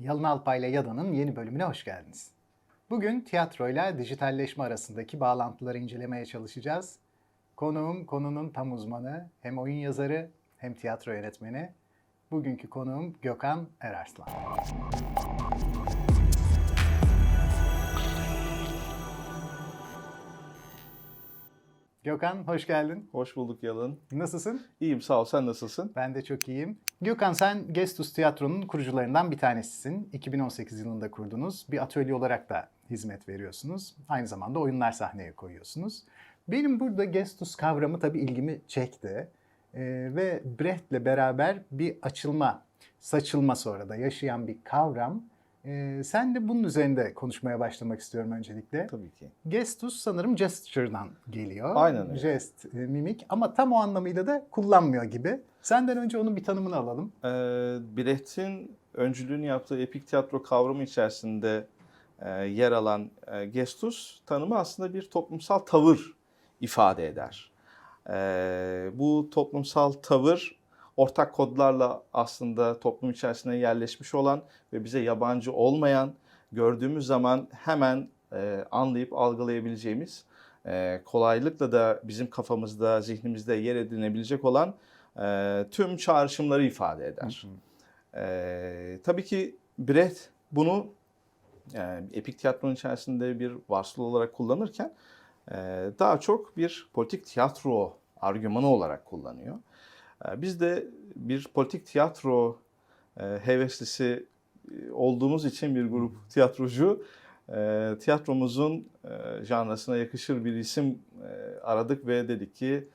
Yalın Alpay ile Yada'nın yeni bölümüne hoş geldiniz. Bugün tiyatroyla dijitalleşme arasındaki bağlantıları incelemeye çalışacağız. Konuğum konunun tam uzmanı, hem oyun yazarı hem tiyatro yönetmeni. Bugünkü konuğum Gökhan Erarslan. Gökhan hoş geldin. Hoş bulduk Yalın. Nasılsın? İyiyim sağ ol. Sen nasılsın? Ben de çok iyiyim. Gökhan sen Gestus Tiyatro'nun kurucularından bir tanesisin. 2018 yılında kurdunuz. Bir atölye olarak da hizmet veriyorsunuz. Aynı zamanda oyunlar sahneye koyuyorsunuz. Benim burada Gestus kavramı tabii ilgimi çekti. Ee, ve Brecht'le beraber bir açılma, saçılma sonra da yaşayan bir kavram. Ee, sen de bunun üzerinde konuşmaya başlamak istiyorum öncelikle. Tabii ki. Gestus sanırım gesture'dan geliyor. Aynen öyle. Jest, e, mimik ama tam o anlamıyla da kullanmıyor gibi. Senden önce onun bir tanımını alalım. Ee, Brecht'in öncülüğünü yaptığı epik tiyatro kavramı içerisinde e, yer alan e, gestus tanımı aslında bir toplumsal tavır ifade eder. Ee, bu toplumsal tavır ortak kodlarla aslında toplum içerisine yerleşmiş olan ve bize yabancı olmayan, gördüğümüz zaman hemen e, anlayıp algılayabileceğimiz, e, kolaylıkla da bizim kafamızda, zihnimizde yer edinebilecek olan e, tüm çağrışımları ifade eder. E, tabii ki Brecht bunu e, epik tiyatronun içerisinde bir varsıl olarak kullanırken e, daha çok bir politik tiyatro argümanı olarak kullanıyor. E, biz de bir politik tiyatro e, heveslisi e, olduğumuz için bir grup tiyatrocu e, tiyatromuzun janrasına yakışır bir isim aradık ve dedik ki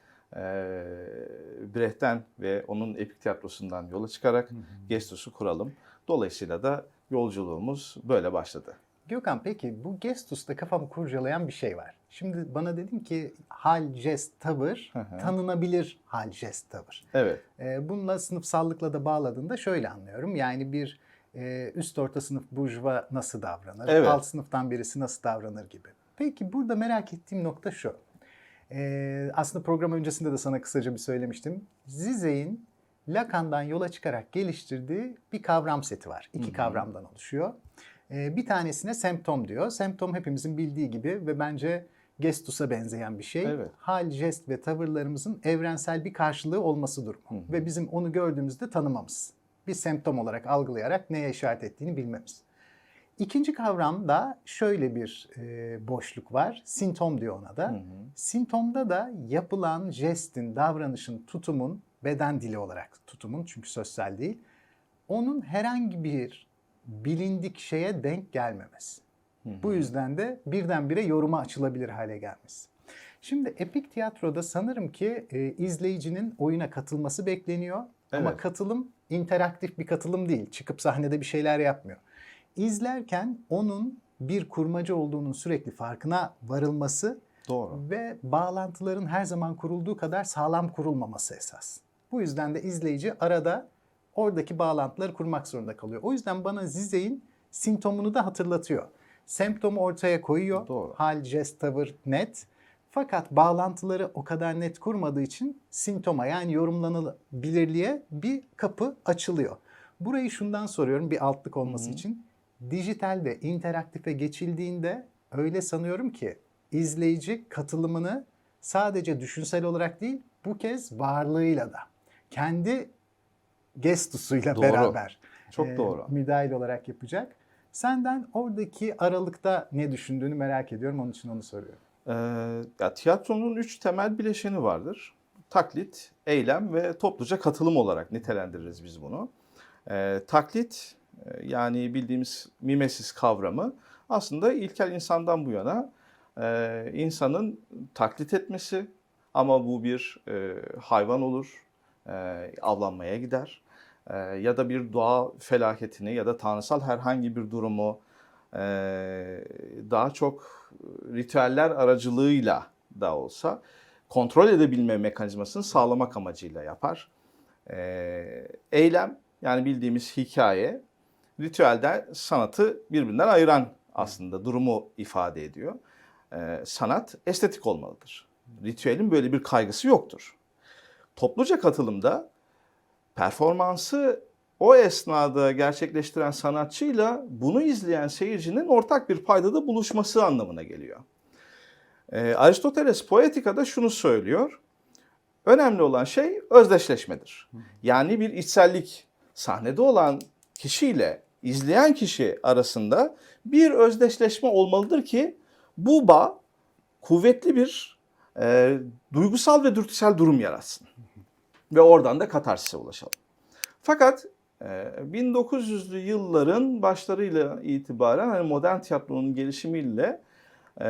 Brecht'ten ve onun epik tiyatrosundan yola çıkarak Gestus'u kuralım. Dolayısıyla da yolculuğumuz böyle başladı. Gökhan peki bu Gestus'ta kafamı kurcalayan bir şey var. Şimdi bana dedin ki hal, jest, tavır, tanınabilir hal, jest, tavır. Evet, Ee, bununla sınıfsallıkla da bağladığında şöyle anlıyorum. Yani bir e, üst orta sınıf burjuva nasıl davranır, Evet. alt sınıftan birisi nasıl davranır gibi. Peki burada merak ettiğim nokta şu. Ee, aslında program öncesinde de sana kısaca bir söylemiştim. Zizek'in Lacan'dan yola çıkarak geliştirdiği bir kavram seti var. İki kavramdan oluşuyor. Ee, bir tanesine semptom diyor. Semptom hepimizin bildiği gibi ve bence Gestus'a benzeyen bir şey. Evet. Hal, jest ve tavırlarımızın evrensel bir karşılığı olması durumu. Ve bizim onu gördüğümüzde tanımamız. Bir semptom olarak algılayarak neye işaret ettiğini bilmemiz. İkinci kavramda şöyle bir e, boşluk var. Sintom diyor ona da. Sintomda da yapılan jestin, davranışın, tutumun, beden dili olarak tutumun çünkü sözsel değil, onun herhangi bir bilindik şeye denk gelmemesi. Bu yüzden de birdenbire yoruma açılabilir hale gelmesi. Şimdi epik tiyatroda sanırım ki e, izleyicinin oyuna katılması bekleniyor. Ama Evet. katılım interaktif bir katılım değil. Çıkıp sahnede bir şeyler yapmıyor. İzlerken onun bir kurmaca olduğunun sürekli farkına varılması doğru. ve bağlantıların her zaman kurulduğu kadar sağlam kurulmaması esas. Bu yüzden de izleyici arada oradaki bağlantıları kurmak zorunda kalıyor. O yüzden bana Zizek'in sintomunu da hatırlatıyor. Semptomu ortaya koyuyor. Doğru. Hal, jest, tavır net. Fakat bağlantıları o kadar net kurmadığı için sintoma yani yorumlanabilirliğe bir kapı açılıyor. Burayı şundan soruyorum bir altlık olması için. Dijital ve interaktife geçildiğinde öyle sanıyorum ki izleyici katılımını sadece düşünsel olarak değil bu kez varlığıyla da kendi gestusuyla Doğru. beraber Çok e, doğru. müdahil olarak yapacak. Senden oradaki aralıkta ne düşündüğünü merak ediyorum. Onun için onu soruyorum. Ee, ya tiyatronun üç temel bileşeni vardır. Taklit, eylem ve topluca katılım olarak nitelendiririz biz bunu. Ee, taklit e, yani bildiğimiz mimesis kavramı aslında ilkel insandan bu yana e, insanın taklit etmesi ama bu bir e, hayvan olur, e, avlanmaya gider e, ya da bir doğa felaketini ya da tanrısal herhangi bir durumu e, daha çok ritüeller aracılığıyla da olsa kontrol edebilme mekanizmasını sağlamak amacıyla yapar. E, eylem yani bildiğimiz hikaye ritüelden sanatı birbirinden ayıran aslında durumu ifade ediyor. Sanat estetik olmalıdır. Ritüelin böyle bir kaygısı yoktur. Topluca katılımda performansı o esnada gerçekleştiren sanatçıyla bunu izleyen seyircinin ortak bir paydada buluşması anlamına geliyor. Ee, Aristoteles Poetika'da şunu söylüyor. Önemli olan şey özdeşleşmedir. Yani bir içsellik sahnede olan kişiyle izleyen kişi arasında bir özdeşleşme olmalıdır ki bu bağ kuvvetli bir e, duygusal ve dürtüsel durum yaratsın. Ve oradan da katarsise ulaşalım. Fakat e, 1900'lü yılların başlarıyla itibaren hani modern tiyatronun gelişimiyle e,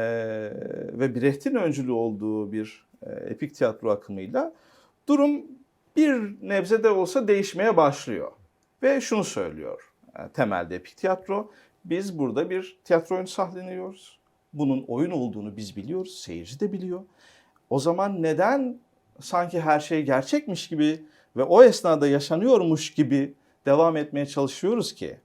ve Brecht'in öncülü olduğu bir e, epik tiyatro akımıyla durum bir nebze de olsa değişmeye başlıyor. Ve şunu söylüyor e, temelde epik tiyatro. Biz burada bir tiyatro oyunu sahneliyoruz. Bunun oyun olduğunu biz biliyoruz, seyirci de biliyor. O zaman neden sanki her şey gerçekmiş gibi ve o esnada yaşanıyormuş gibi devam etmeye çalışıyoruz ki?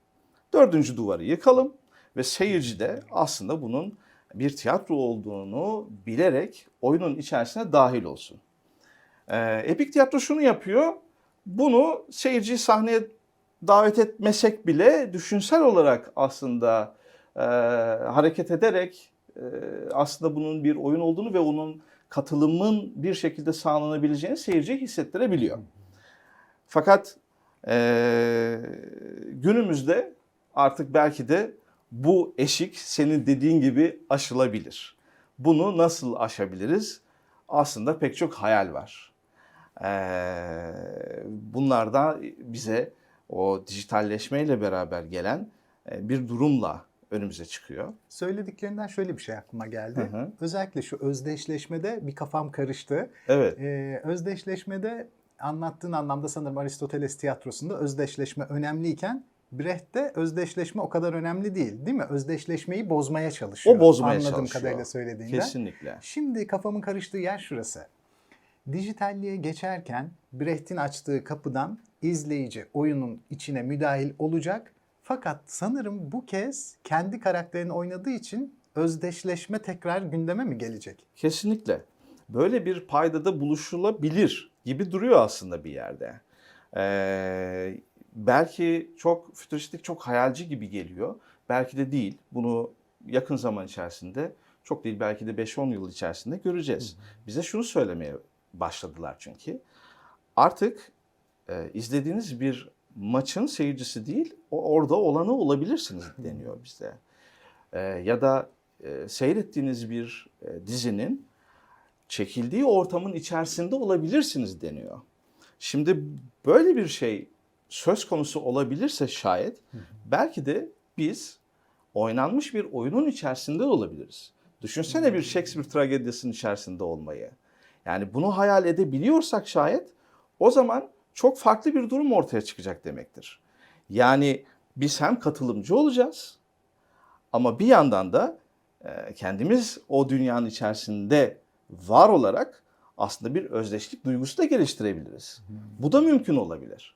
Dördüncü duvarı yıkalım ve seyirci de aslında bunun bir tiyatro olduğunu bilerek oyunun içerisine dahil olsun. Ee, epik tiyatro şunu yapıyor. Bunu seyirciyi sahneye davet etmesek bile düşünsel olarak aslında e, hareket ederek e, aslında bunun bir oyun olduğunu ve onun katılımın bir şekilde sağlanabileceğini seyirciye hissettirebiliyor. Fakat e, günümüzde artık belki de bu eşik senin dediğin gibi aşılabilir. Bunu nasıl aşabiliriz? Aslında pek çok hayal var. Ee, bunlar da bize o dijitalleşmeyle beraber gelen bir durumla önümüze çıkıyor. Söylediklerinden şöyle bir şey aklıma geldi. Hı hı. Özellikle şu özdeşleşmede bir kafam karıştı. Evet. Ee, özdeşleşmede anlattığın anlamda sanırım Aristoteles tiyatrosunda özdeşleşme önemliyken Brecht'te özdeşleşme o kadar önemli değil değil mi? Özdeşleşmeyi bozmaya çalışıyor. O bozmaya Anladığım çalışıyor. kadarıyla söylediğinden. Kesinlikle. Şimdi kafamın karıştığı yer şurası. Dijitalliğe geçerken Brecht'in açtığı kapıdan izleyici oyunun içine müdahil olacak. Fakat sanırım bu kez kendi karakterini oynadığı için özdeşleşme tekrar gündeme mi gelecek? Kesinlikle. Böyle bir paydada buluşulabilir gibi duruyor aslında bir yerde. Ee, belki çok fütüristik, çok hayalci gibi geliyor. Belki de değil. Bunu yakın zaman içerisinde, çok değil belki de 5-10 yıl içerisinde göreceğiz. Bize şunu söylemeye başladılar çünkü. Artık e, izlediğiniz bir maçın seyircisi değil, o orada olanı olabilirsiniz deniyor bize. E, ya da e, seyrettiğiniz bir e, dizinin çekildiği ortamın içerisinde olabilirsiniz deniyor. Şimdi böyle bir şey söz konusu olabilirse şayet belki de biz oynanmış bir oyunun içerisinde olabiliriz. Düşünsene bir Shakespeare tragedyasının içerisinde olmayı. Yani bunu hayal edebiliyorsak şayet o zaman çok farklı bir durum ortaya çıkacak demektir. Yani biz hem katılımcı olacağız ama bir yandan da e, kendimiz o dünyanın içerisinde var olarak aslında bir özdeşlik duygusu da geliştirebiliriz. Bu da mümkün olabilir.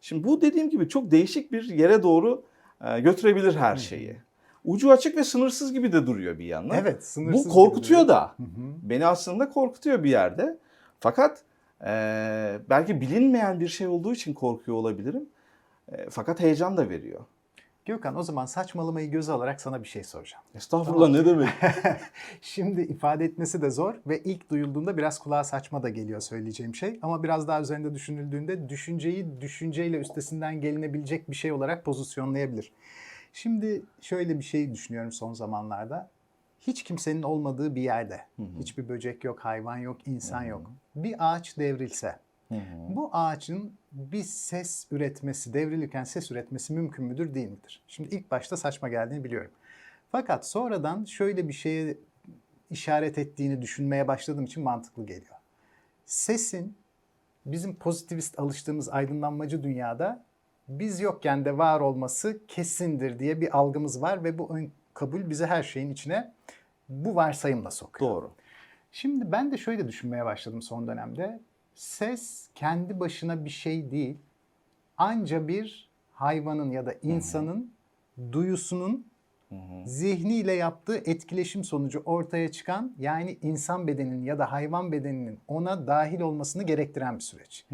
Şimdi bu dediğim gibi çok değişik bir yere doğru e, götürebilir her şeyi. Ucu açık ve sınırsız gibi de duruyor bir yandan. Evet, sınırsız Bu gibi korkutuyor duruyor. da. Beni aslında korkutuyor bir yerde. Fakat e, belki bilinmeyen bir şey olduğu için korkuyor olabilirim. E, fakat heyecan da veriyor. Gökhan o zaman saçmalamayı göze alarak sana bir şey soracağım. Estağfurullah ne demek? Şimdi ifade etmesi de zor ve ilk duyulduğunda biraz kulağa saçma da geliyor söyleyeceğim şey. Ama biraz daha üzerinde düşünüldüğünde düşünceyi düşünceyle üstesinden gelinebilecek bir şey olarak pozisyonlayabilir. Şimdi şöyle bir şey düşünüyorum son zamanlarda. Hiç kimsenin olmadığı bir yerde, hiçbir böcek yok, hayvan yok, insan yok. Bir ağaç devrilse, bu ağacın bir ses üretmesi, devrilirken ses üretmesi mümkün müdür değil midir? Şimdi ilk başta saçma geldiğini biliyorum. Fakat sonradan şöyle bir şeye işaret ettiğini düşünmeye başladığım için mantıklı geliyor. Sesin bizim pozitivist alıştığımız aydınlanmacı dünyada biz yokken de var olması kesindir diye bir algımız var ve bu ön kabul bizi her şeyin içine bu varsayımla sokuyor. Doğru. Şimdi ben de şöyle düşünmeye başladım son dönemde. Ses kendi başına bir şey değil. Anca bir hayvanın ya da insanın duyusunun Zihniyle yaptığı etkileşim sonucu ortaya çıkan yani insan bedeninin ya da hayvan bedeninin ona dahil olmasını gerektiren bir süreç.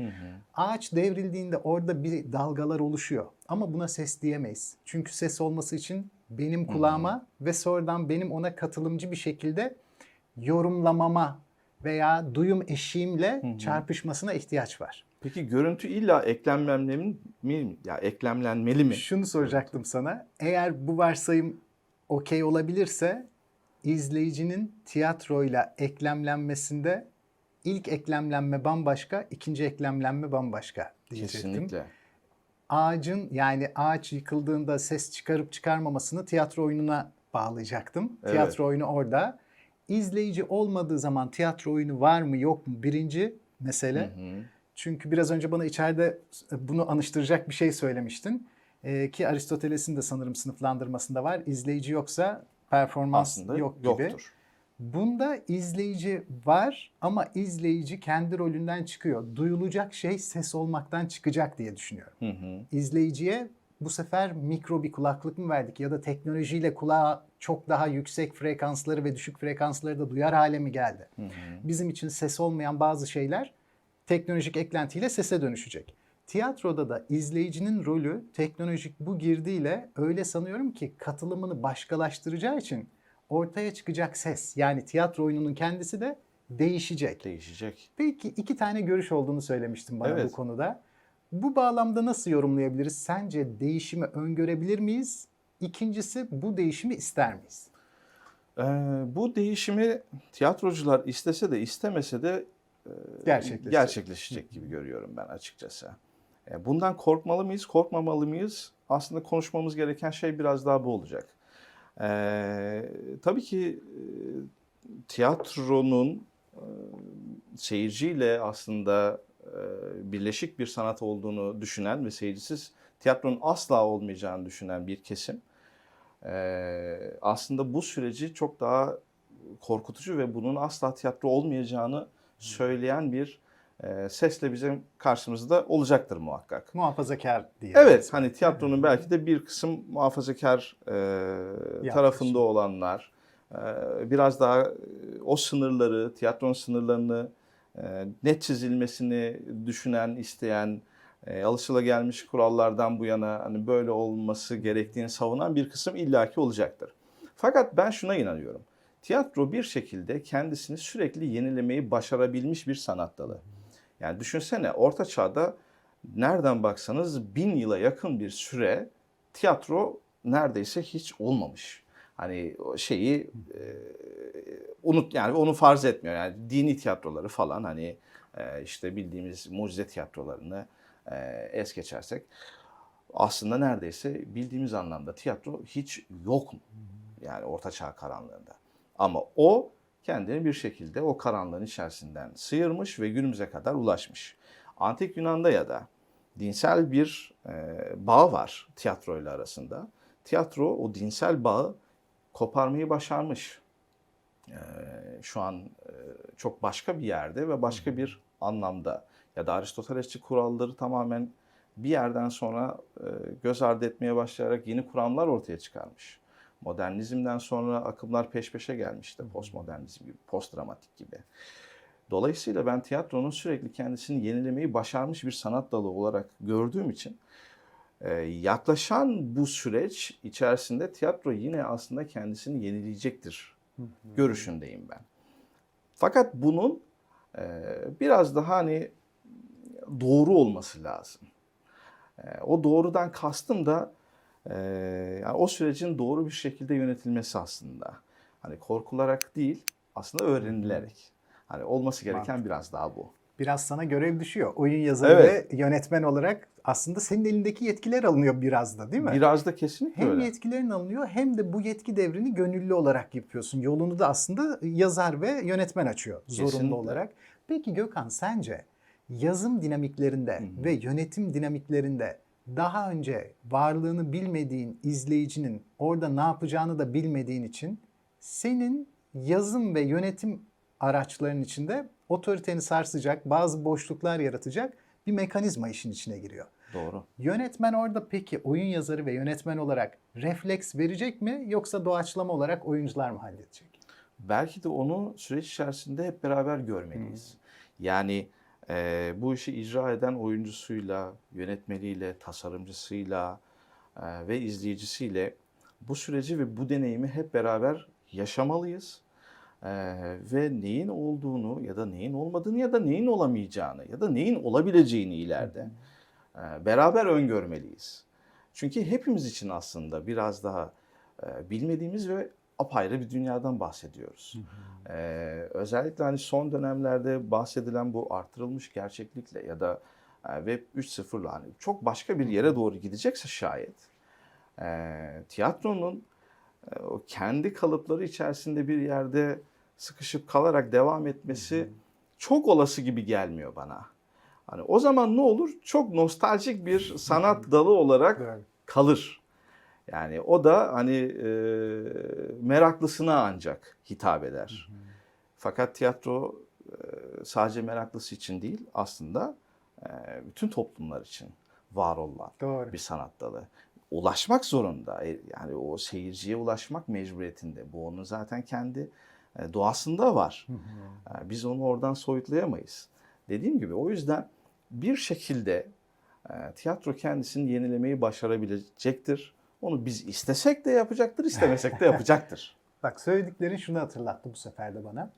Ağaç devrildiğinde orada bir dalgalar oluşuyor. Ama buna ses diyemeyiz. Çünkü ses olması için benim kulağıma ve sonradan benim ona katılımcı bir şekilde yorumlamama veya duyum eşiğimle çarpışmasına ihtiyaç var. Peki görüntü illa eklemlenmeli mi? Ya eklemlenmeli mi? Şunu soracaktım sana. Eğer bu varsayım okey olabilirse izleyicinin tiyatroyla eklemlenmesinde ilk eklemlenme bambaşka, ikinci eklemlenme bambaşka diyecektim. Kesinlikle. Ağacın yani ağaç yıkıldığında ses çıkarıp çıkarmamasını tiyatro oyununa bağlayacaktım. Evet. Tiyatro oyunu orada. İzleyici olmadığı zaman tiyatro oyunu var mı yok mu birinci mesele. Çünkü biraz önce bana içeride bunu anıştıracak bir şey söylemiştin. Ee, ki Aristoteles'in de sanırım sınıflandırmasında var. İzleyici yoksa performans Aslında yok gibi. yoktur. Bunda izleyici var ama izleyici kendi rolünden çıkıyor. Duyulacak şey ses olmaktan çıkacak diye düşünüyorum. Hı hı. İzleyiciye bu sefer mikro bir kulaklık mı verdik ya da teknolojiyle kulağa çok daha yüksek frekansları ve düşük frekansları da duyar hale mi geldi? Bizim için ses olmayan bazı şeyler teknolojik eklentiyle sese dönüşecek. Tiyatroda da izleyicinin rolü teknolojik bu girdiyle öyle sanıyorum ki katılımını başkalaştıracağı için ortaya çıkacak ses yani tiyatro oyununun kendisi de değişecek. Değişecek. Peki iki tane görüş olduğunu söylemiştin bana Evet. bu konuda. Bu bağlamda nasıl yorumlayabiliriz? Sence değişimi öngörebilir miyiz? İkincisi bu değişimi ister miyiz? Ee, bu değişimi tiyatrocular istese de istemese de Gerçekleşecek. gerçekleşecek gibi görüyorum ben açıkçası. E, Bundan korkmalı mıyız, korkmamalı mıyız? Aslında konuşmamız gereken şey biraz daha bu olacak. Ee, tabii ki e, tiyatronun e, seyirciyle aslında e, birleşik bir sanat olduğunu düşünen ve seyircisiz tiyatronun asla olmayacağını düşünen bir kesim e, aslında bu süreci çok daha korkutucu ve bunun asla tiyatro olmayacağını söyleyen bir e, sesle bizim karşımızda olacaktır muhakkak. Muhafazakar diye. Evet, hani tiyatronun belki de bir kısım muhafazakar e, tarafında olanlar, e, biraz daha e, o sınırları, tiyatronun sınırlarını e, net çizilmesini düşünen, isteyen, e, alışılagelmiş kurallardan bu yana hani böyle olması gerektiğini savunan bir kısım illaki olacaktır. Fakat ben şuna inanıyorum. Tiyatro bir şekilde kendisini sürekli yenilemeyi başarabilmiş bir sanat dalı. Yani düşünsene Orta Çağ'da nereden baksanız bin yıla yakın bir süre tiyatro neredeyse hiç olmamış. Hani o şeyi e, unut yani onu farz etmiyor. Yani dini tiyatroları falan hani e, işte bildiğimiz mucize tiyatrolarını e, es geçersek aslında neredeyse bildiğimiz anlamda tiyatro hiç yok mu? Yani Orta Çağ karanlığında. Ama o kendini bir şekilde o karanlığın içerisinden sıyırmış ve günümüze kadar ulaşmış. Antik Yunan'da ya da dinsel bir e, bağ var tiyatroyla arasında. Tiyatro o dinsel bağı koparmayı başarmış. E, şu an e, çok başka bir yerde ve başka bir anlamda. Ya da Aristotelesçi kuralları tamamen bir yerden sonra e, göz ardı etmeye başlayarak yeni kuramlar ortaya çıkarmış. Modernizmden sonra akımlar peş peşe gelmişti. Postmodernizm gibi, postdramatik gibi. Dolayısıyla ben tiyatronun sürekli kendisini yenilemeyi başarmış bir sanat dalı olarak gördüğüm için e, yaklaşan bu süreç içerisinde tiyatro yine aslında kendisini yenileyecektir görüşündeyim ben. Fakat bunun e, biraz daha hani doğru olması lazım. E, o doğrudan kastım da e, yani o sürecin doğru bir şekilde yönetilmesi aslında. Hani korkularak değil, aslında öğrenilerek. Hani olması gereken biraz daha bu. Biraz sana görev düşüyor. Oyun yazarı Evet. ve yönetmen olarak aslında senin elindeki yetkiler alınıyor biraz da değil mi? Biraz da kesinlikle Hem öyle. yetkilerin alınıyor hem de bu yetki devrini gönüllü olarak yapıyorsun. Yolunu da aslında yazar ve yönetmen açıyor zorunlu Kesinlikle. olarak. Peki Gökhan sence yazım dinamiklerinde ve yönetim dinamiklerinde daha önce varlığını bilmediğin izleyicinin orada ne yapacağını da bilmediğin için senin yazım ve yönetim araçların içinde otoriteni sarsacak, bazı boşluklar yaratacak bir mekanizma işin içine giriyor. Doğru. Yönetmen orada peki oyun yazarı ve yönetmen olarak refleks verecek mi yoksa doğaçlama olarak oyuncular mı halledecek? belki de onu süreç içerisinde hep beraber görmeliyiz. Yani e, bu işi icra eden oyuncusuyla, yönetmeniyle, tasarımcısıyla e, ve izleyicisiyle bu süreci ve bu deneyimi hep beraber yaşamalıyız. E, ve neyin olduğunu ya da neyin olmadığını ya da neyin olamayacağını ya da neyin olabileceğini ileride e, beraber öngörmeliyiz. Çünkü hepimiz için aslında biraz daha e, bilmediğimiz ve apayrı bir dünyadan bahsediyoruz. Ee, özellikle hani son dönemlerde bahsedilen bu artırılmış gerçeklikle ya da e, Web 3.0'la hani çok başka bir yere doğru gidecekse şayet e, tiyatronun o kendi kalıpları içerisinde bir yerde sıkışıp kalarak devam etmesi çok olası gibi gelmiyor bana. Hani o zaman ne olur? Çok nostaljik bir sanat dalı olarak kalır. Yani o da hani e, meraklısına ancak hitap eder. Fakat tiyatro e, sadece meraklısı için değil aslında e, bütün toplumlar için var olan Doğru. bir sanat dalı. Ulaşmak zorunda. E, Yani o seyirciye ulaşmak mecburiyetinde. Bu onun zaten kendi doğasında var. E, Biz onu oradan soyutlayamayız. Dediğim gibi o yüzden bir şekilde e, tiyatro kendisini yenilemeyi başarabilecektir. Onu biz istesek de yapacaktır, istemesek de yapacaktır. Bak söylediklerin şunu hatırlattı bu sefer de bana.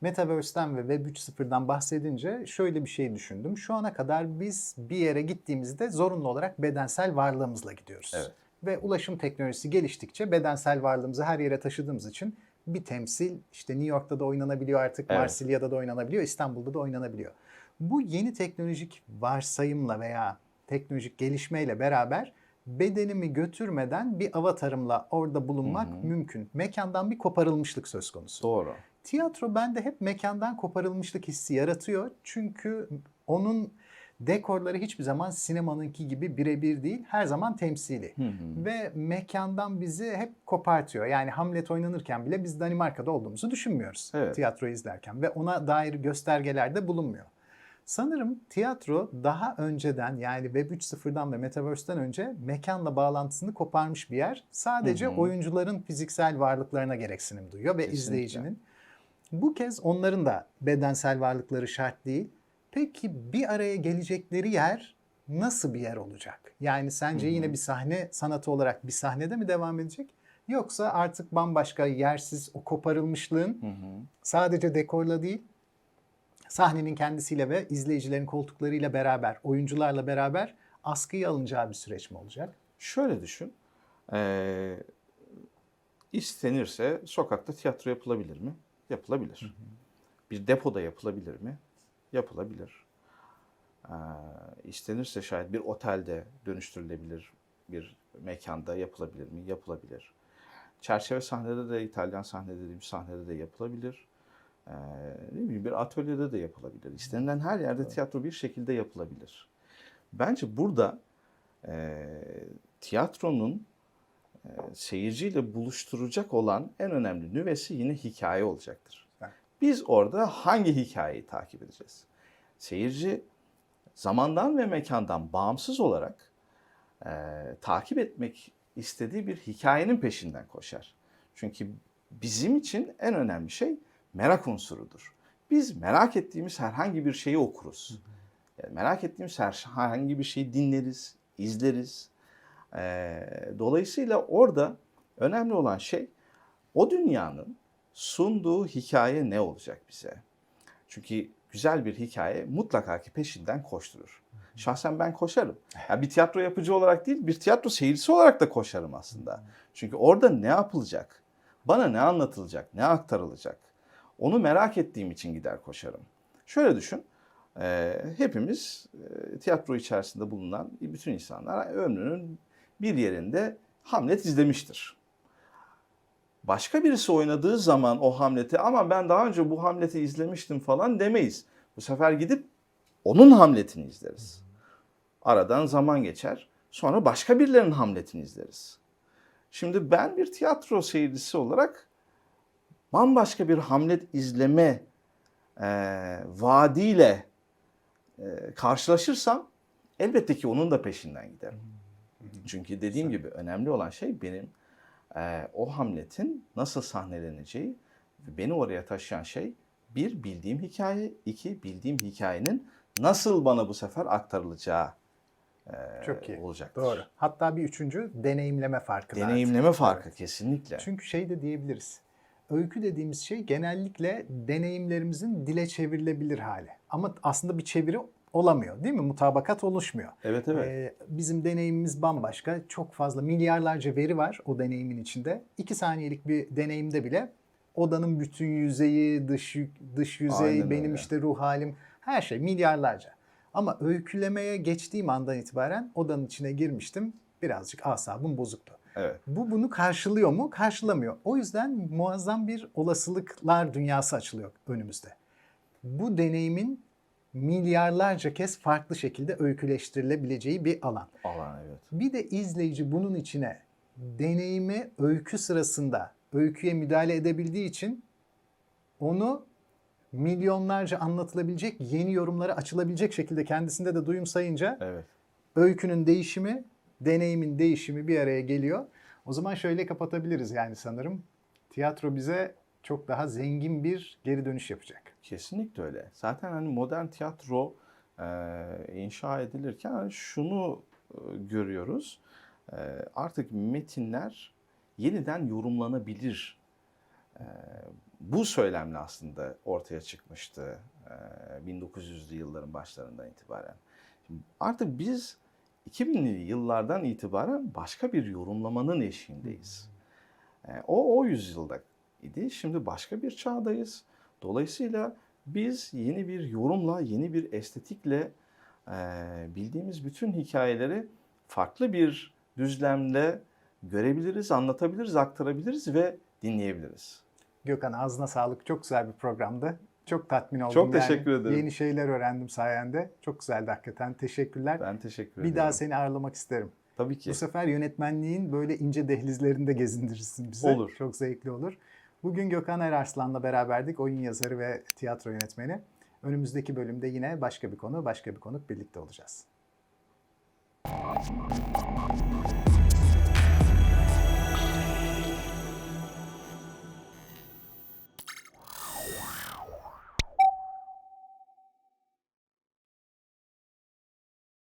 Metaverse'den ve Web 3.0'dan bahsedince şöyle bir şey düşündüm. Şu ana kadar biz bir yere gittiğimizde zorunlu olarak bedensel varlığımızla gidiyoruz. Evet. Ve ulaşım teknolojisi geliştikçe bedensel varlığımızı her yere taşıdığımız için bir temsil işte New York'ta da oynanabiliyor artık, Evet. Marsilya'da da oynanabiliyor, İstanbul'da da oynanabiliyor. Bu yeni teknolojik varsayımla veya teknolojik gelişmeyle beraber bedenimi götürmeden bir avatarımla orada bulunmak Hı hı. mümkün. Mekandan bir koparılmışlık söz konusu. Doğru. Tiyatro bende hep mekandan koparılmışlık hissi yaratıyor. Çünkü onun dekorları hiçbir zaman sinemanınki gibi birebir değil. Her zaman temsili. Hı hı. Ve mekandan bizi hep kopartıyor. Yani Hamlet oynanırken bile biz Danimarka'da olduğumuzu düşünmüyoruz Evet. tiyatro izlerken. Ve ona dair göstergeler de bulunmuyor. Sanırım tiyatro daha önceden yani Web 3.0'dan ve Metaverse'den önce mekanla bağlantısını koparmış bir yer. Sadece Hı hı. oyuncuların fiziksel varlıklarına gereksinim duyuyor ve Kesinlikle. izleyicinin. Bu kez onların da bedensel varlıkları şart değil. Peki bir araya gelecekleri yer nasıl bir yer olacak? Yani sence Hı hı. yine bir sahne sanatı olarak bir sahnede mi devam edecek? Yoksa artık bambaşka yersiz o koparılmışlığın Hı hı. sadece dekorla değil sahnenin kendisiyle ve izleyicilerin koltuklarıyla beraber, oyuncularla beraber askıya alınacağı bir süreç mi olacak? Şöyle düşün. Ee, istenirse sokakta tiyatro yapılabilir mi? Yapılabilir. Bir depoda yapılabilir mi? Yapılabilir. Ee, istenirse şayet bir otelde dönüştürülebilir bir mekanda yapılabilir mi? Yapılabilir. Çerçeve sahnede de İtalyan sahne dediğim sahnede de yapılabilir. Ee, ne bileyim bir atölyede de yapılabilir. İstenilen her yerde tiyatro bir şekilde yapılabilir. Bence burada e, tiyatronun e, seyirciyle buluşturacak olan en önemli nüvesi yine hikaye olacaktır. Biz orada hangi hikayeyi takip edeceğiz? Seyirci zamandan ve mekandan bağımsız olarak e, takip etmek istediği bir hikayenin peşinden koşar. Çünkü bizim için en önemli şey merak unsurudur. Biz merak ettiğimiz herhangi bir şeyi okuruz. Yani merak ettiğimiz herhangi bir şeyi dinleriz, izleriz. Ee, dolayısıyla orada önemli olan şey o dünyanın sunduğu hikaye ne olacak bize? Çünkü güzel bir hikaye mutlaka ki peşinden koşturur. Şahsen ben koşarım. Yani bir tiyatro yapıcı olarak değil, bir tiyatro seyircisi olarak da koşarım aslında. Çünkü orada ne yapılacak? Bana ne anlatılacak? Ne aktarılacak? Onu merak ettiğim için gider koşarım. Şöyle düşün. e, hepimiz e, tiyatro içerisinde bulunan bütün insanlar ömrünün bir yerinde Hamlet izlemiştir. Başka birisi oynadığı zaman o Hamlet'i ama ben daha önce bu Hamlet'i izlemiştim falan demeyiz. Bu sefer gidip onun Hamlet'ini izleriz. Aradan zaman geçer. Sonra başka birilerinin Hamlet'ini izleriz. Şimdi ben bir tiyatro seyircisi olarak bambaşka bir Hamlet izleme e, vaadiyle e, karşılaşırsam elbette ki onun da peşinden giderim. Çünkü dediğim gibi önemli olan şey benim e, o Hamlet'in nasıl sahneleneceği beni oraya taşıyan şey bir bildiğim hikaye, iki bildiğim hikayenin nasıl bana bu sefer aktarılacağı e, Çok iyi. olacaktır. Doğru. Hatta bir üçüncü deneyimleme farkı artık. Deneyimleme farkı kesinlikle. Çünkü şey de diyebiliriz. Öykü dediğimiz şey genellikle deneyimlerimizin dile çevrilebilir hali. Ama aslında bir çeviri olamıyor değil mi? Mutabakat oluşmuyor. Evet evet. Ee, bizim deneyimimiz bambaşka. Çok fazla milyarlarca veri var o deneyimin içinde. İki saniyelik bir deneyimde bile odanın bütün yüzeyi, dış dış yüzey, Aynen benim öyle. işte ruh halim, her şey milyarlarca. Ama öykülemeye geçtiğim andan itibaren odanın içine girmiştim. Birazcık asabım bozuktu. evet. Bu bunu karşılıyor mu? Karşılamıyor. O yüzden muazzam bir olasılıklar dünyası açılıyor önümüzde. Bu deneyimin milyarlarca kez farklı şekilde öyküleştirilebileceği bir alan. Alan evet. Bir de izleyici bunun içine deneyimi öykü sırasında öyküye müdahale edebildiği için onu milyonlarca anlatılabilecek, yeni yorumlara açılabilecek şekilde kendisinde de duyum sayınca Evet. öykünün değişimi, deneyimin değişimi bir araya geliyor. O zaman şöyle kapatabiliriz yani sanırım. Tiyatro bize çok daha zengin bir geri dönüş yapacak. Kesinlikle öyle. Zaten hani modern tiyatro e, inşa edilirken hani şunu e, görüyoruz. E, artık metinler yeniden yorumlanabilir. E, bu söylemle aslında ortaya çıkmıştı e, 1900'lü yılların başlarından itibaren. Şimdi artık biz 2000'li yıllardan itibaren başka bir yorumlamanın eşiğindeyiz. E, o o yüzyılda idi. Şimdi başka bir çağdayız. Dolayısıyla biz yeni bir yorumla, yeni bir estetikle e, bildiğimiz bütün hikayeleri farklı bir düzlemle görebiliriz, anlatabiliriz, aktarabiliriz ve dinleyebiliriz. Gökhan ağzına sağlık. Çok güzel bir programdı. Çok tatmin oldum. Çok yani. teşekkür ederim. Yeni şeyler öğrendim sayende. Çok güzeldi hakikaten. Teşekkürler. Ben teşekkür bir ediyorum. daha seni ağırlamak isterim. Tabii ki. Bu sefer yönetmenliğin böyle ince dehlizlerinde gezindirirsin bizi. Olur. Çok zevkli olur. Bugün Gökhan Erarslan'la beraberdik. Oyun yazarı ve tiyatro yönetmeni. Önümüzdeki bölümde yine başka bir konu, başka bir konuk birlikte olacağız.